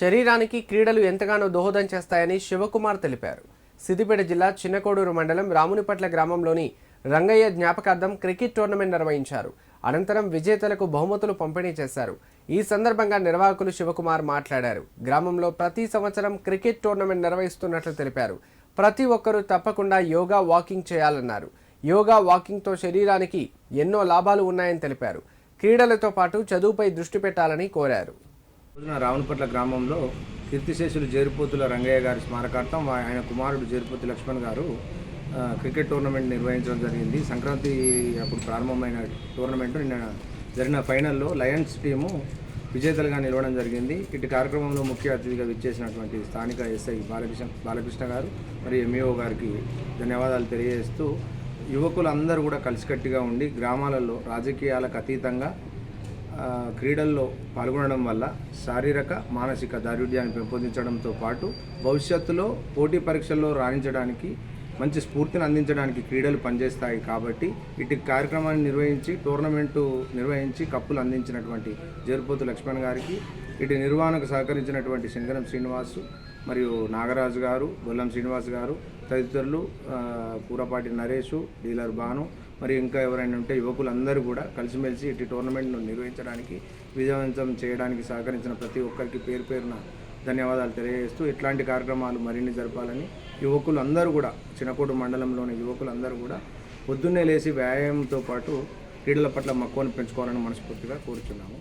శరీరానికి క్రీడలు ఎంతగానో దోహదం చేస్తాయని శివకుమార్ తెలిపారు. సిద్దిపేట జిల్లా చిన్నకోడూరు మండలం రామునిపట్ల గ్రామంలోని రంగయ్య జ్ఞాపకార్థం క్రికెట్ టోర్నమెంట్ నిర్వహించారు. అనంతరం విజేతలకు బహుమతులు పంపిణీ చేశారు. ఈ సందర్భంగా నిర్వాహకులు శివకుమార్ మాట్లాడారు. గ్రామంలో ప్రతి సంవత్సరం క్రికెట్ టోర్నమెంట్ నిర్వహిస్తున్నట్లు తెలిపారు. ప్రతి ఒక్కరూ తప్పకుండా యోగా వాకింగ్ చేయాలన్నారు. యోగా వాకింగ్తో శరీరానికి ఎన్నో లాభాలు ఉన్నాయని తెలిపారు. క్రీడలతో పాటు చదువుపై దృష్టి పెట్టాలని కోరారు. రోజున రావణపట్ల గ్రామంలో కీర్తిశేషులు జేరుపోతుల రంగయ్య గారి స్మారకార్థం ఆయన కుమారుడు జేరుపోతి లక్ష్మణ్ గారు క్రికెట్ టోర్నమెంట్ నిర్వహించడం జరిగింది. సంక్రాంతి అప్పుడు ప్రారంభమైన టోర్నమెంట్ నిన్న జరిగిన ఫైనల్లో లయన్స్ టీము విజేతలుగా నిలవడం జరిగింది. ఇటు కార్యక్రమంలో ముఖ్య అతిథిగా విచ్చేసినటువంటి స్థానిక ఎస్ఐ బాలకృష్ణ బాలకృష్ణ గారు మరియు ఎంఈఓ గారికి ధన్యవాదాలు తెలియజేస్తూ యువకులందరూ కూడా కలిసికట్టుగా ఉండి గ్రామాలలో రాజకీయాలకు అతీతంగా క్రీడల్లో పాల్గొనడం వల్ల శారీరక మానసిక దారుఢ్యాన్ని పెంపొందించడంతో పాటు భవిష్యత్తులో పోటీ పరీక్షల్లో రాణించడానికి మంచి స్ఫూర్తిని అందించడానికి క్రీడలు పనిచేస్తాయి కాబట్టి ఇటు కార్యక్రమాన్ని నిర్వహించి టోర్నమెంటు నిర్వహించి కప్పులు అందించినటువంటి జేరుపోతు లక్ష్మణ్ గారికి ఇటు నిర్వహణకు సహకరించినటువంటి శంకరం శ్రీనివాసు మరియు నాగరాజు గారు బొల్లం శ్రీనివాస్ గారు తదితరులు కూరపాటి పూరపాటి నరేషు డీలర్ భాను మరి ఇంకా ఎవరైనా ఉంటే యువకులందరూ కూడా కలిసిమెలిసి ఇటు టోర్నమెంట్ను నిర్వహించడానికి విజయవంతం చేయడానికి సహకరించిన ప్రతి ఒక్కరికి పేరు పేరున ధన్యవాదాలు తెలియజేస్తూ ఇట్లాంటి కార్యక్రమాలు మరిన్ని జరపాలని యువకులు అందరూ కూడా చిన్నకోట మండలంలోని యువకులందరూ కూడా పొద్దున్నే లేచి వ్యాయామంతో పాటు క్రీడల పట్ల మక్కువను పెంచుకోవాలని మనస్ఫూర్తిగా కోరుచున్నాము.